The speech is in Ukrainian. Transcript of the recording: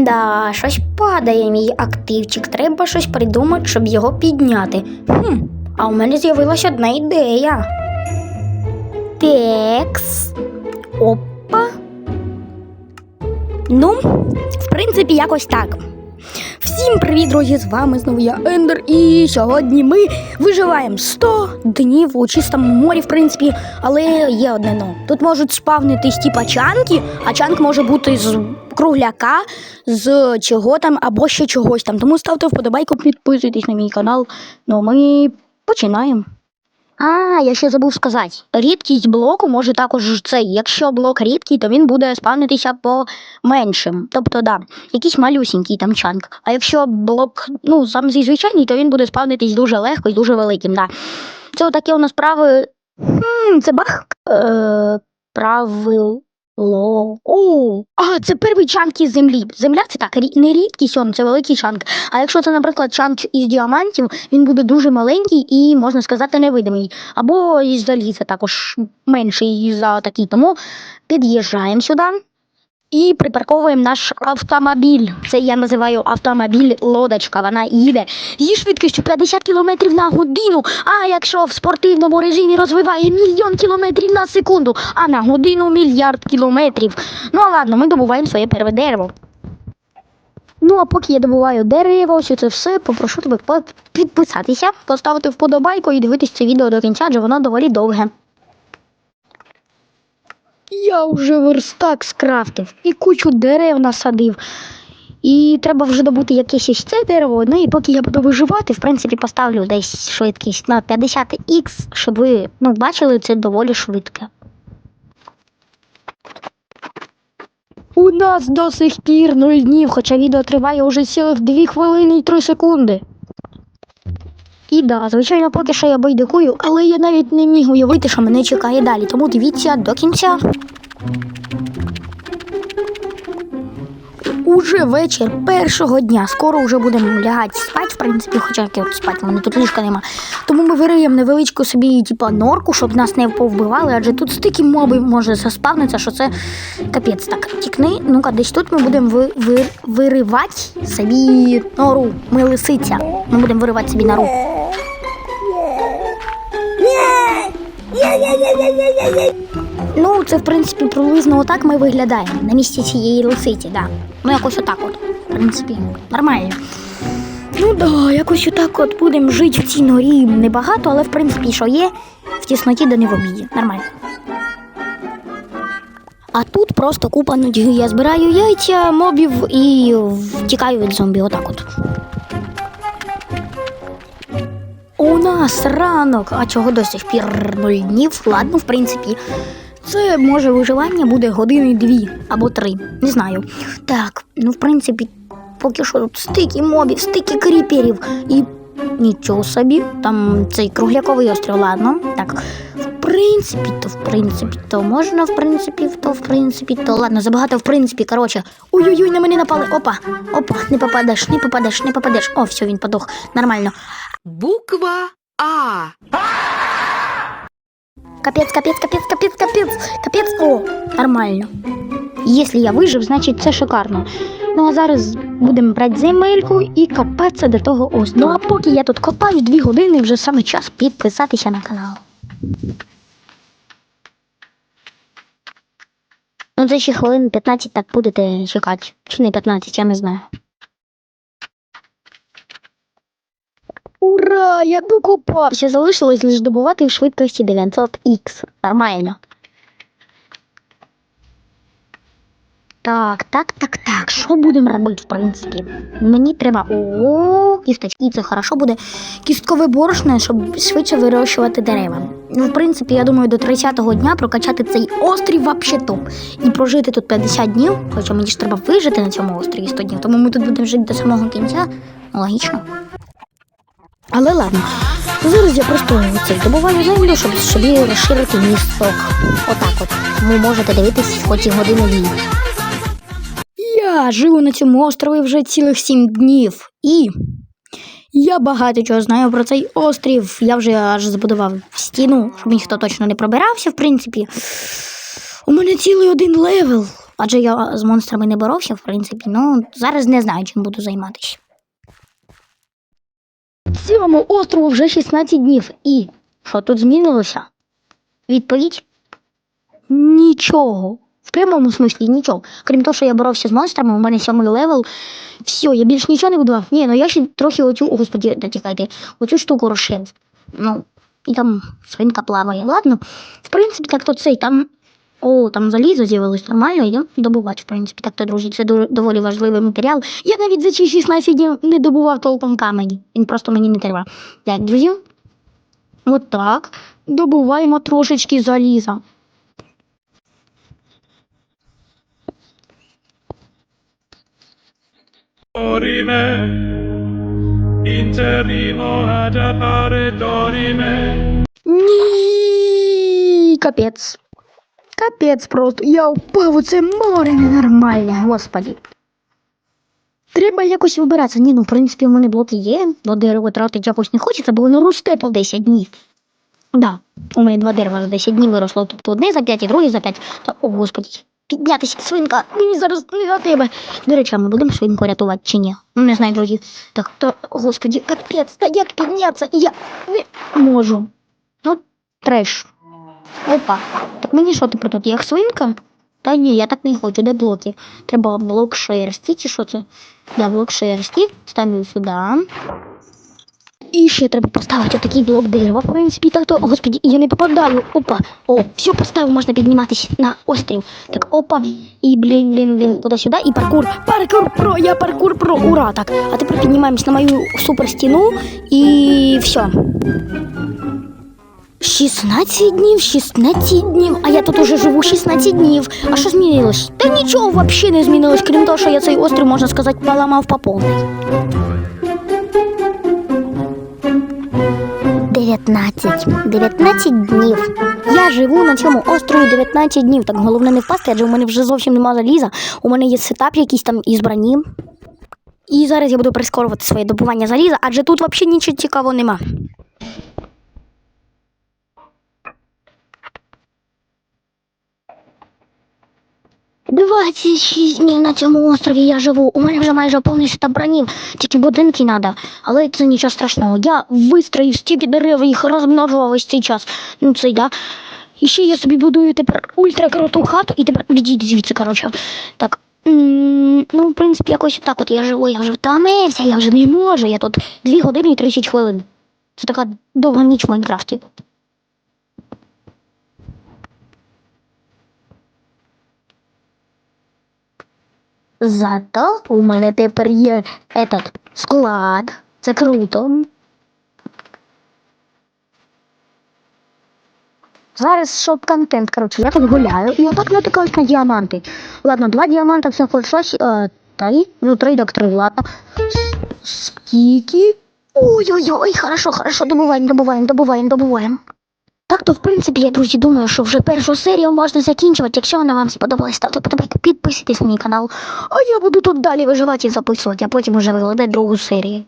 Да, щось падає мій активчик. Треба щось придумати, щоб його підняти. Хм, а у мене з'явилася одна ідея. Текс. Опа. Ну, в принципі, якось так. Всім привіт, друзі! З вами знову я Ендер, і сьогодні ми виживаємо 100 днів у чистому морі, в принципі, але є одне но. Тут можуть спавнитись типа чанки, а чанк може бути з кругляка, з чого там або ще чогось там. Тому ставте вподобайку, підписуйтесь на мій канал. Ну, ми починаємо. А, я ще забув сказати. Рідкість блоку може також цей. Якщо блок рідкий, то він буде спавнитися по меншим. Тобто, да, якийсь малюсінький там чанк. А якщо блок, ну, сам звичайний, то він буде спавнитись дуже легко і дуже великим. Да. Це отакі у нас прави. Це бах. Е, правило. О, а, це перший чанк із землі. Земля це так, не рідкий он, це великий чанк. А якщо це, наприклад, чанк із діамантів, він буде дуже маленький і, можна сказати, невидимий. Або із заліза також менший за такий. Тому під'їжджаємо сюди і припарковуємо наш автомобіль. Це я називаю автомобіль лодочка. Вона їде зі швидкістю 50 км на годину. А якщо в спортивному режимі розвиває мільйон кілометрів на секунду, а на годину мільярд кілометрів. Ну а ладно, ми добуваємо своє перше дерево. Ну, а поки я добуваю дерево, ось це все, попрошу тебе підписатися, поставити вподобайку і дивитись це відео до кінця, адже воно доволі довге. Я вже верстак скрафтив і кучу дерев насадив. І треба вже добути якесь ось це дерево. Ну і поки я буду виживати, в принципі, поставлю десь швидкість на 50х, щоб ви ну, бачили, це доволі швидке. У нас до сих пір 0 днів, хоча відео триває уже цілих 2 хвилини і 3 секунди. Да, звичайно, поки що я байдикую, але я навіть не міг уявити, що мене чекає далі. Тому дивіться до кінця. Уже вечір першого дня. Скоро вже будемо лягати спати, в принципі, хоча яке от спати, мене тут ліжка нема. Тому ми вириємо невеличку собі, типа, норку, щоб нас не повбивали, адже тут стільки мобів може заспавнитися, що це капець. Так, тікни. Ну-ка, десь тут ми будемо ви, ви, виривати собі нору. Ми лисиця. Ми будемо виривати собі нору. Ну, це в принципі приблизно отак ми виглядаємо на місці цієї лисиці, да. Ну, якось отак от, в принципі, нормально. Ну да, якось отак от будемо жити в цій норі небагато, але в принципі, що є, в тісноті да не в обіді. Нормально. А тут просто купа нудьги. Я збираю яйця мобів і втікаю від зомбі. Отак от. Нас ранок, а чого до сих пір нуль днів? Ладно, в принципі. Це може виживання буде години дві або три. Не знаю. Так, ну в принципі, поки що тут стільки мобів, стільки кріперів і нічого собі. Там цей кругляковий острів, ладно. Так. В принципі, то в принципі, то можна, в принципі, то в принципі, то ладно, забагато в принципі, коротше. Ой-ой-ой, на мене напали. Опа, опа, не попадеш, не попадеш, не попадеш. О, все, він подох. Нормально. Буква А. Капец, капец, капец, капец, капец, капец. О, нормально. Якщо я вижив, значить це шикарно. Ну а зараз будемо брати земельку і копатися до того острова. Ну а поки я тут копаю дві години, вже саме час підписатися на канал. Ну, це ще хвилин 15 так будете чекати. Чи не 15, я не знаю. Ура! Я докопався. Залишилось лише добувати в швидкості 900х. Нормально. Так, так, так, так. Що будемо робити, в принципі? Мені треба. О, кісточки, це хорошо буде. Кісткове борошно, щоб швидше вирощувати дерева. Ну, в принципі, я думаю, до 30-го дня прокачати цей острів вообще топ. І прожити тут 50 днів, хоча мені ж треба вижити на цьому острові 100 днів, тому ми тут будемо жити до самого кінця. Логічно. Але ладно. Зараз я просто добуваю землю, щоб собі розширити місток. Отак от. Тому можете дивитись хоч і годину дві. Я живу на цьому острові вже цілих сім днів. І я багато чого знаю про цей острів. Я вже аж збудував стіну, щоб ніхто точно не пробирався, в принципі. У мене цілий один левел. адже я з монстрами не боровся, в принципі. Ну, зараз не знаю, чим буду займатися. Цьому острову вже 16 днів. І що тут змінилося? Відповідь нічого. В прямому смислі нічого. Крім того, що я боровся з монстрами, у мене сьомий левел. Все, я більше нічого не будував. Ні, ну я ще трохи оцю, о, господі, не тікайте, оцю штуку розширив. Ну, і там свинка плаває. Ладно, в принципі, так то цей там. О, там залізо з'явилось нормально, йдемо добувати, в принципі. Так то, друзі, це доволі важливий матеріал. Я навіть за ці 16 днів не добував толком камені. Він просто мені не треба. Так, друзі. От так. Добуваємо трошечки заліза. Ні, капець. Капець просто. Я впав у це море ненормальне, господі. Треба якось вибиратися. Ні, ну в принципі, в мене блоки є, до дерева тратить якось не хочеться, бо воно росте по 10 днів. Да, у мене два дерева за 10 днів виросло. Тобто одне за 5 і друге за 5. Та, о, господі, піднятися, свинка, мені зараз не за тебе. До речі, а ми будемо свинку рятувати чи ні? Ну, не знаю, друзі. Так, то, господі, капець, та як піднятися? Я не можу. Ну, треш. Опа. Так мені що тепер тут, як свинка? Та ні, я так не хочу, де блоки? Треба блок шерсті, чи що це? Да, блок шерсті. Ставлю сюди. І ще треба поставити отакий блок дерева, в принципі, так то, господі, я не попадаю. Опа. О, все поставив, можна підніматися на острів. Так, опа. І блін, блін, блін, туди-сюди. І паркур. Паркур про, я паркур про, ура, так. А тепер піднімаємось на мою супер стіну і все. 16 днів, 16 днів, а я тут уже живу 16 днів. А що змінилось? Та нічого взагалі не змінилось, крім того, що я цей острів, можна сказати, поламав по повній. 19. 19 днів. Я живу на цьому острові 19 днів. Так головне не впасти, адже у мене вже зовсім нема заліза. У мене є сетап якийсь там із броні. І зараз я буду прискорювати своє добування заліза, адже тут взагалі нічого цікавого нема. 26 днів на цьому острові я живу. У мене вже майже повний штаб бронів, тільки будинки треба. Але це нічого страшного. Я вистроїв стільки дерев, їх розмножував весь цей час. Ну це я. І ще я собі будую тепер ультракруту хату і тепер відійди звідси, коротше. Так. Ну, в принципі, якось так от я живу, я вже втомився, я вже не можу. Я тут 2 години і 30 хвилин. Це така довга ніч в Майнкрафті. Зато у мене тепер є этот склад. Це круто. Зараз щоб контент, коротше, я тут гуляю і отак натикаюсь на діаманти. Ладно, два діаманта, все щось. Е, три, ну три так три, ладно. Скільки? Ой-ой-ой, хорошо, хорошо, добуваємо, добуваємо, добуваємо, добуваємо. Так то, в принципі, я, друзі, думаю, що вже першу серію можна закінчувати. Якщо вона вам сподобалась, ставте подобайки, підписуйтесь на мій канал. А я буду тут далі виживати і записувати, а потім вже викладати другу серію.